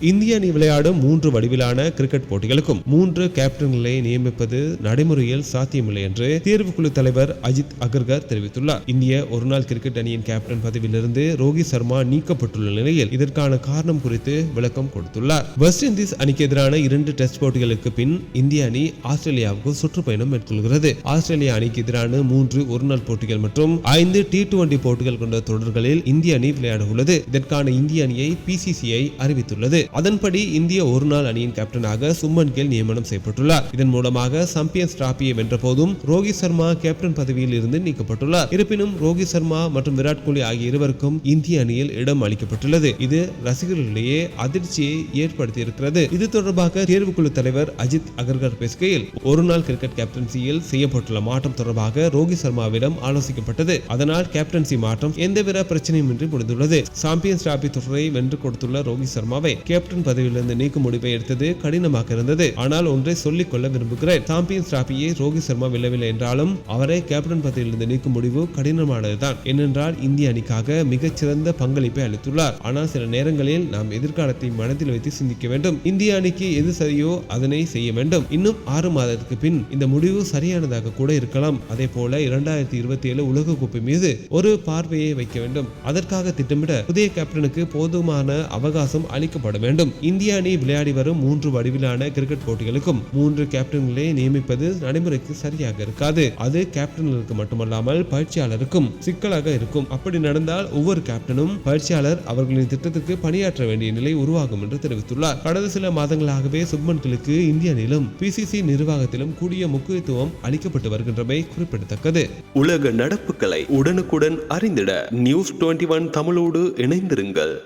இந்திய அணி விளையாடும் மூன்று வடிவிலான கிரிக்கெட் போட்டிகளுக்கும் மூன்று கேப்டன்களை நியமிப்பது நடைமுறையில் சாத்தியமில்லை என்று தேர்வுக்குழு தலைவர் அஜித் அகர்கர் தெரிவித்துள்ளார். இந்திய ஒருநாள் கிரிக்கெட் அணியின் கேப்டன் பதவியிலிருந்து ரோஹித் சர்மா நீக்கப்பட்டுள்ள நிலையில் இதற்கான காரணம் குறித்து விளக்கம் கொடுத்துள்ளார். வெஸ்ட் இண்டீஸ் அணிக்கு எதிரான இரண்டு டெஸ்ட் போட்டிகளுக்கு பின் இந்திய அணி ஆஸ்திரேலியாவுக்கு சுற்றுப்பயணம் மேற்கொள்கிறது. ஆஸ்திரேலிய அணிக்கு எதிரான மூன்று ஒருநாள் போட்டிகள் மற்றும் ஐந்து டி டுவெண்டி போட்டிகள் கொண்ட தொடர்களில் இந்திய அணி விளையாட உள்ளது இதற்கான இந்திய அணியை பிசிசிஐ அறிவித்துள்ளது. அதன்படி இந்திய ஒருநாள் அணியின் கேப்டனாக சும்மன் கேல் நியமனம் செய்யப்பட்டுள்ளார். இதன் மூலமாக சம்பியன்ஸ் டிராபியை வென்ற போதும் ரோஹித் சர்மா கேப்டன் பதவியில் இருந்து நீக்கப்பட்டுள்ளார். இருப்பினும் ரோஹித் சர்மா மற்றும் விராட் கோலி ஆகிய இருவருக்கும் இந்திய அணியில் இடம் அளிக்கப்பட்டுள்ளது. இது ரசிகர்களிடையே அதிர்ச்சியை ஏற்படுத்தி இருக்கிறது இது தொடர்பாக தேர்வுக்குழு தலைவர் அஜித் அகர்கர் பேசுகையில் ஒருநாள் கிரிக்கெட் கேப்டன்சியில் செய்யப்பட்டுள்ள மாற்றம் தொடர்பாக ரோஹித் சர்மாவிடம் ஆலோசிக்கப்பட்டது. அதனால் கேப்டன்சி மாற்றம் எந்தவித பிரச்சனையும் இன்றி முடிந்துள்ளது. சாம்பியன்ஸ் டிராபி தொடரை வென்று கொடுத்துள்ள ரோஹித் சர்மாவை கே கேப்டன் பதவியிலிருந்து நீக்கும் முடிவை எடுத்தது கடினமாக இருந்தது. ஆனால் ஒன்றை சொல்லிக் கொள்ள விரும்புகிறேன். சாம்பியன்ஸ் டிராபியை ரோஹித் சர்மா வெல்லவில்லை என்றாலும் அவரை கேப்டன் பதவியிலிருந்து நீக்கும் முடிவு கடினமானதுதான். ஏனென்றால் இந்திய அணிக்காக மிகச்சிறந்த பங்களிப்பை அளித்துள்ளார். ஆனால் சில நேரங்களில் நாம் எதிர்காலத்தை மனதில் வைத்து சிந்திக்க வேண்டும். இந்திய அணிக்கு எது சரியோ அதனை செய்ய வேண்டும். இன்னும் ஆறு மாதத்துக்கு பின் இந்த முடிவு சரியானதாக கூட இருக்கலாம். அதே போல இரண்டாயிரத்தி இருபத்தி ஏழு உலகக்கோப்பை மீது ஒரு பார்வையை வைக்க வேண்டும். அதற்காக திட்டமிட புதிய கேப்டனுக்கு போதுமான அவகாசம் அளிக்கப்பட வேண்டும். இந்திய அணி விளையாடி வரும் மூன்று வடிவிலான கிரிக்கெட் போட்டிகளுக்கும் மூன்று கேப்டன்களை நியமிப்பது நடைமுறைக்கு சரியாக இருக்காது. அது கேப்டன்களுக்கு மட்டுமல்லாமல் பயிற்சியாளருக்கும் சிக்கலாக இருக்கும். அப்படி நடந்தால் ஒவ்வொரு கேப்டனும் பயிற்சியாளர் அவர்களின் திட்டத்திற்கு பணியாற்ற வேண்டிய நிலை உருவாகும் என்று தெரிவித்துள்ளார். கடந்த சில மாதங்களாகவே சுப்மன்களுக்கு இந்திய அணியிலும் பிசிசி நிர்வாகத்திலும் கூடிய முக்கியத்துவம் அளிக்கப்பட்டு வருகின்றமை குறிப்பிடத்தக்கது. உலக நடப்புகளை உடனுக்குடன் அறிந்திட நியூஸ் டுவெண்ட்டி ஒன் தமிழோடு இணைந்திருங்கள்.